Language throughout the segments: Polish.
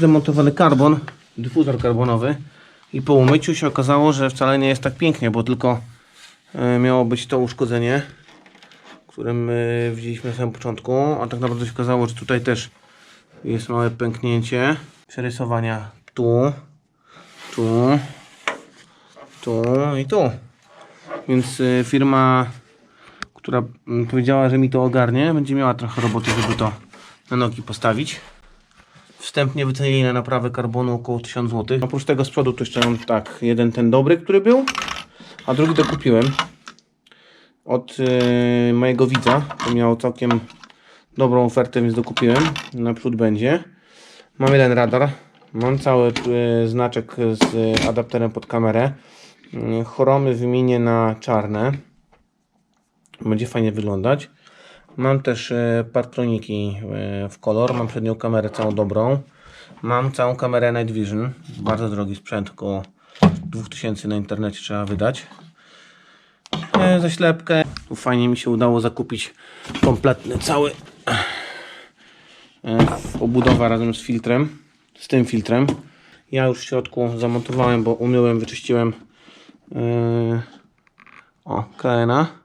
zdemontowany karbon, dyfuzor karbonowy i po umyciu się okazało, że wcale nie jest tak pięknie, bo tylko e, miało być to uszkodzenie, którym e, widzieliśmy na samym początku, a tak naprawdę się okazało, że tutaj też jest małe pęknięcie przerysowania tu, tu, tu i tu. Więc e, firma, która powiedziała, że mi to ogarnie, będzie miała trochę roboty, żeby to na nogi postawić. Wstępnie wycenili na naprawę karbonu około 1000 zł. Oprócz tego z przodu to jeszcze mam tak, jeden ten dobry, który był, a drugi to kupiłem od yy, mojego widza. To miał całkiem dobrą ofertę, więc dokupiłem. Naprzód będzie. Mam jeden radar. Mam cały yy, znaczek z yy, adapterem pod kamerę. Yy, chromy wymienię na czarne. Będzie fajnie wyglądać. Mam też e, partroniki e, w kolor. Mam przednią kamerę całą dobrą. Mam całą kamerę Night Vision. Bardzo drogi sprzęt, około 2000 na internecie trzeba wydać. E, Zaślepkę. Tu Fajnie mi się udało zakupić kompletny cały obudowa razem z filtrem. Z tym filtrem. Ja już w środku zamontowałem, bo umyłem, wyczyściłem o, KNA.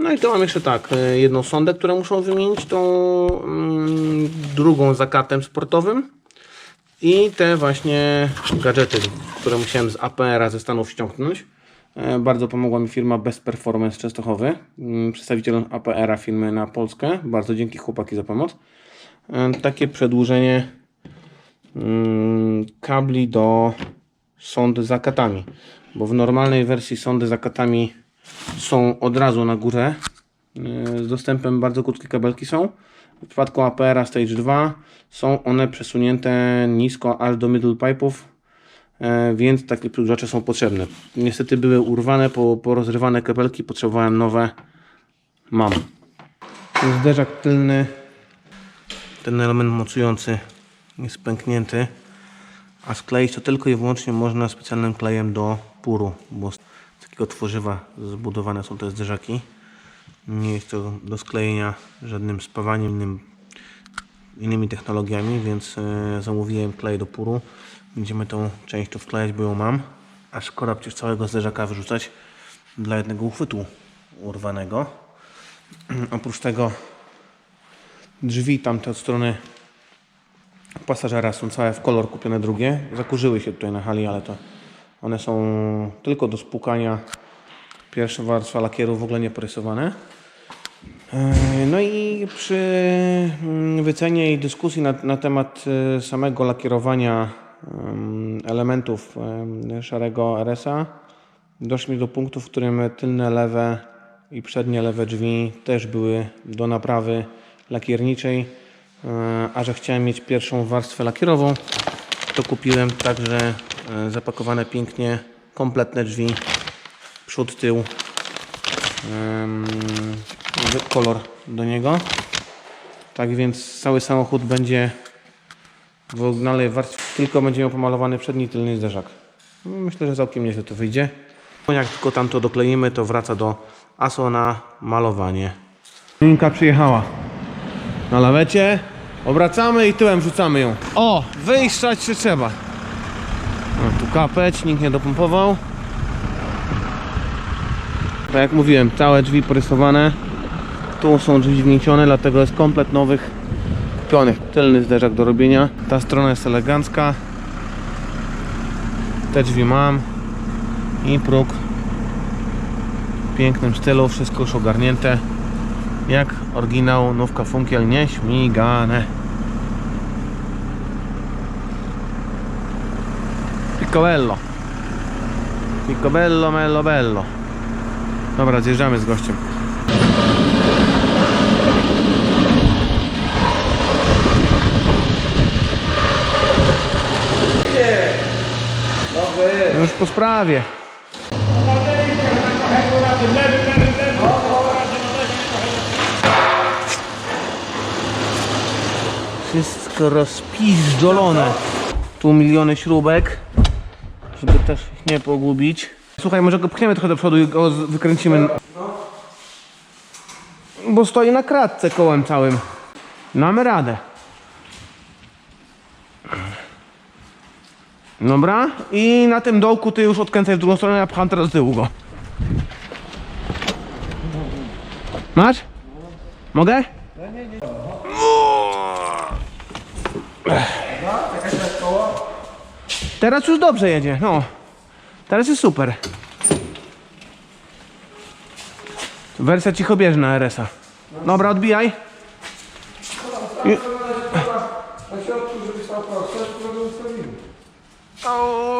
No i to mam jeszcze tak, e, jedną sondę, którą muszą wymienić, tą mm, drugą zakatem sportowym i te właśnie gadżety, które musiałem z APR-a ze Stanów ściągnąć. E, Bardzo pomogła mi firma Best Performance Częstochowy, mm, przedstawiciel APR-a firmy na Polskę. Bardzo dzięki chłopaki za pomoc. E, Takie przedłużenie mm, kabli do sondy z bo w normalnej wersji sondy z zakatami są od razu na górze. Yy, Z dostępem bardzo krótkie kabelki są. W przypadku APR Stage 2 są one przesunięte nisko aż do middle pipe'ów, yy, więc takie przedłużacze są potrzebne. Niestety były urwane, po, porozrywane kabelki, potrzebowałem nowe. Mam. Zderzak tylny, ten element mocujący jest pęknięty, a skleić to tylko i wyłącznie można specjalnym klejem do puru, bo z takiego tworzywa zbudowane są te zderzaki. Nie jest to do sklejenia żadnym spawaniem, innym, innymi technologiami, więc e, zamówiłem klej do puru. Będziemy tą część tu wklejać, bo ją mam. A szkoda przecież całego zderzaka wyrzucać dla jednego uchwytu urwanego. Oprócz tego drzwi tamte od strony pasażera są całe w kolor kupione drugie. Zakurzyły się tutaj na hali, ale to one są tylko do spłukania. Pierwsza warstwa lakieru w ogóle nie porysowane. E, No i przy mm, wycenie i dyskusji na, na temat e, samego lakierowania em, elementów em, szarego RS-a doszliśmy do punktu, w którym tylne lewe i przednie lewe drzwi też były do naprawy lakierniczej. E, A że chciałem mieć pierwszą warstwę lakierową, to kupiłem także zapakowane pięknie kompletne drzwi przód, tył kolor do niego. Tak więc cały samochód będzie w oryginalnej warstwie tylko będzie miał pomalowany przedni tylny zderzak. No, myślę, że całkiem nieźle to wyjdzie. Jak tylko tam to dokleimy to wraca do ASO na malowanie. Linka przyjechała. Na lawecie. Obracamy i tyłem rzucamy ją. O, wyjszczać się trzeba. no, tu kapeć, nikt nie dopompował. Tak jak mówiłem, całe drzwi porysowane. Tu są drzwi wgniecione, dlatego jest komplet nowych kupionych. Tylny zderzak do robienia. Ta strona jest elegancka. Te drzwi mam. I próg. W pięknym stylu, wszystko już ogarnięte. Jak oryginał, nówka funkiel, nieśmigane. Picobello. Picobello, mello, bello. Dobra, zjeżdżamy z gościem. Już po sprawie. Wszystko rozpiżdżolone. Tu miliony śrubek żeby też ich nie pogubić. Słuchaj, może go pchniemy trochę do przodu i go wykręcimy. Bo stoi na kratce kołem całym. Mamy radę. Dobra. I na tym dołku ty już odkręcaj w drugą stronę, ja pcham teraz z tyłu go. Masz? Mogę? Teraz już dobrze jedzie, no. Teraz jest super. Wersja cichobieżna RS-a. Dobra, odbijaj. I... Na środku, żeby stał prosto, to go ustawimy. O.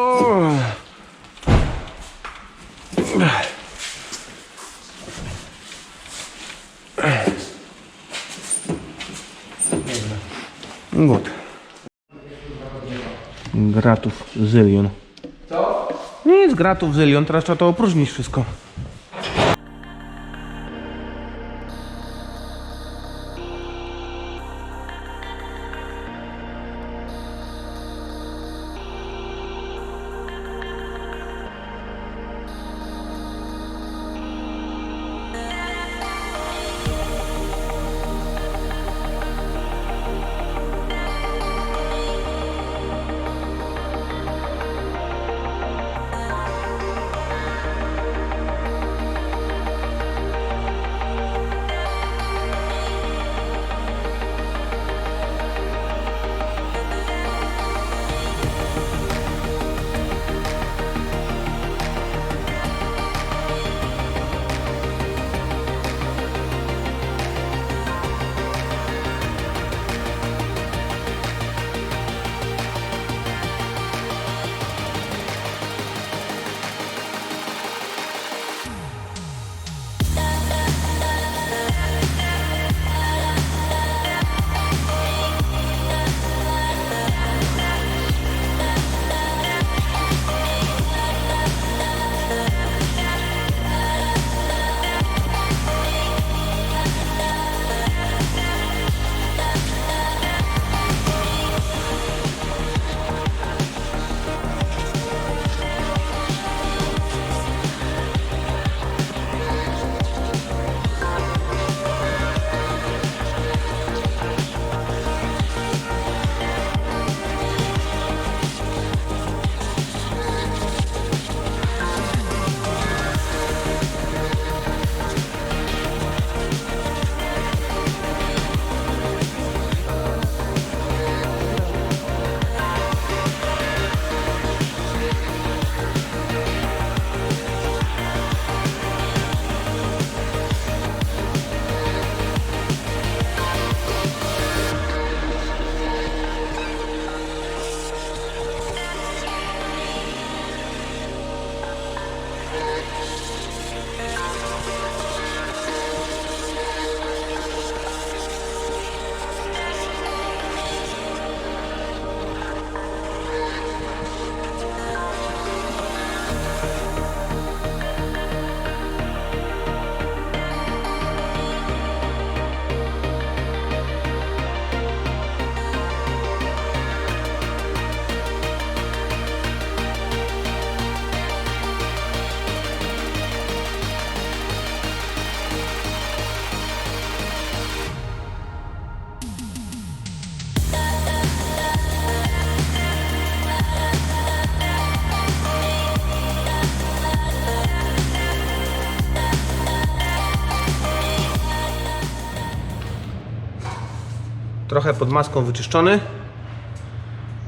Gratów zylion. Co? Nic, gratów zylion, teraz trzeba to opróżnić wszystko. Trochę pod maską wyczyszczony.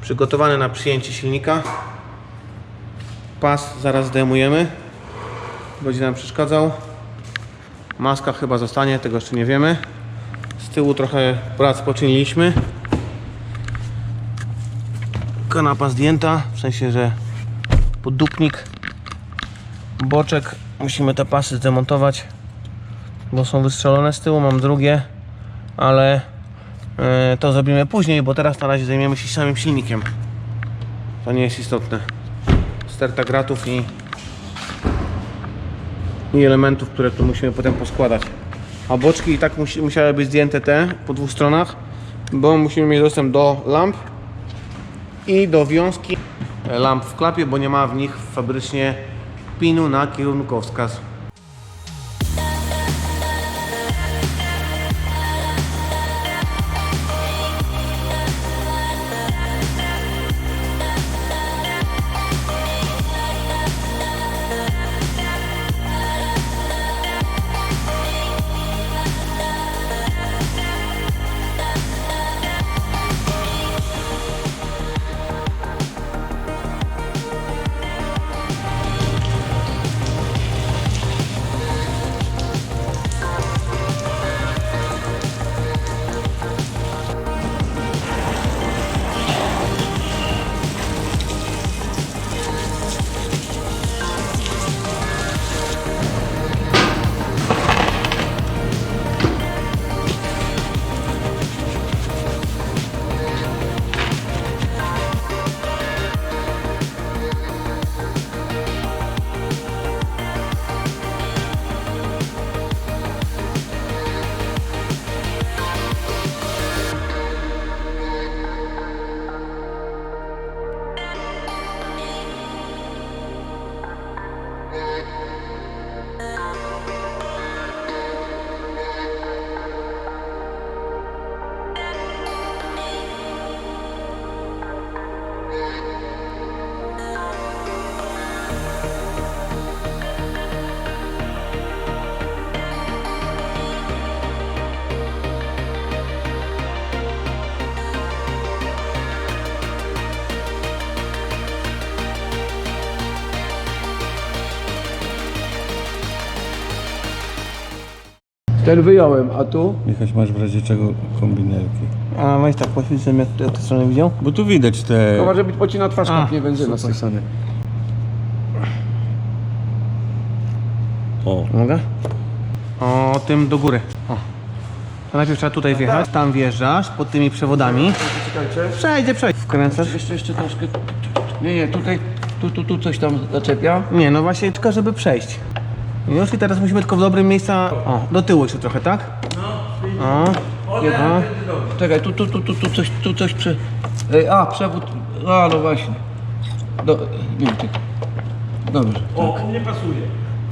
Przygotowany na przyjęcie silnika. Pas zaraz zdejmujemy. Będzie nam przeszkadzał. Maska chyba zostanie, tego jeszcze nie wiemy. Z tyłu trochę prac poczyniliśmy. Kanapa zdjęta, w sensie, że poddupnik, boczek. Musimy te pasy zdemontować, bo są wystrzelone z tyłu. Mam drugie, ale to zrobimy później, bo teraz na razie zajmiemy się samym silnikiem. To nie jest istotne. Sterta gratów i, i elementów, które tu musimy potem poskładać. A boczki i tak musi, musiały być zdjęte te po dwóch stronach, bo musimy mieć dostęp do lamp i do wiązki lamp w klapie, bo nie ma w nich fabrycznie pinu na kierunkowskaz. Ten wyjąłem, a tu? Michaś masz w razie czego kombinerki. A weź tak, poświęcę jak ja tę stronę widział. Bo tu widać te... To może być pocina twarz, A, nie benzyna tej strony. O, Mogę? O, tym do góry. O. To najpierw trzeba tutaj wjechać, tam wjeżdżasz pod tymi przewodami. Czekajcie. Przejdzie, przejdzie. Wkręcasz? Jeszcze, jeszcze troszkę. Nie, nie, tutaj, tu, tu, tu coś tam zaczepia. Nie, no właśnie tylko żeby przejść. Już i teraz musimy tylko w dobrym miejscu. O, do tyłu jeszcze trochę, tak? No. O, jedno. Czekaj, tu, tu, tu, tu, tu coś, tu coś prze... Ej, a, przewód, a, no właśnie. Do, nie wiem, czekaj. Dobrze. O, nie pasuje.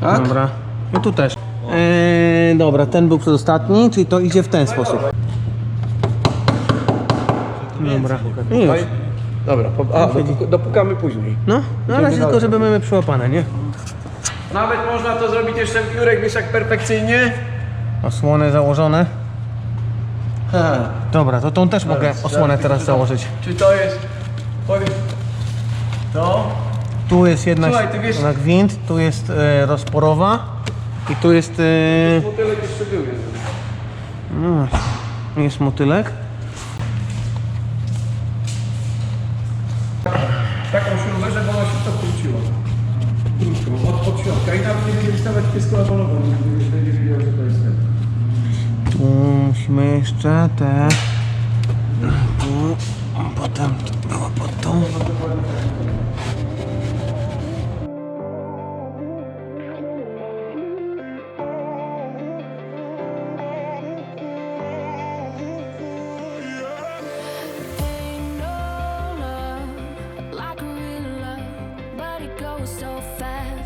Tak? Dobra. No tu też. Eee, dobra, ten był przedostatni, czyli to idzie w ten sposób. Dobra. I już. Dobra, po, a, dopuk- dopukamy później. No, na razie tylko, żeby mamy przyłapane, nie? Nawet można to zrobić jeszcze w biurek, wiesz jak perfekcyjnie? Osłony założone. Ha. Dobra, to tą też mogę osłonę teraz założyć. Czy to jest... Powiedz... To? Tu jest jedna Słuchaj, ty wiesz- na gwint, tu jest e, rozporowa i tu jest, e, Motylek jeszcze był jeden. no jest motylek. Taką śrubę, żeby ona się to króciła. Krótką, od, od środka. I nawet nie będzie wystawać piesku abolową, nie będzie wiedział, co to jest musimy jeszcze te, tu, a potem to było pod tą. So fast.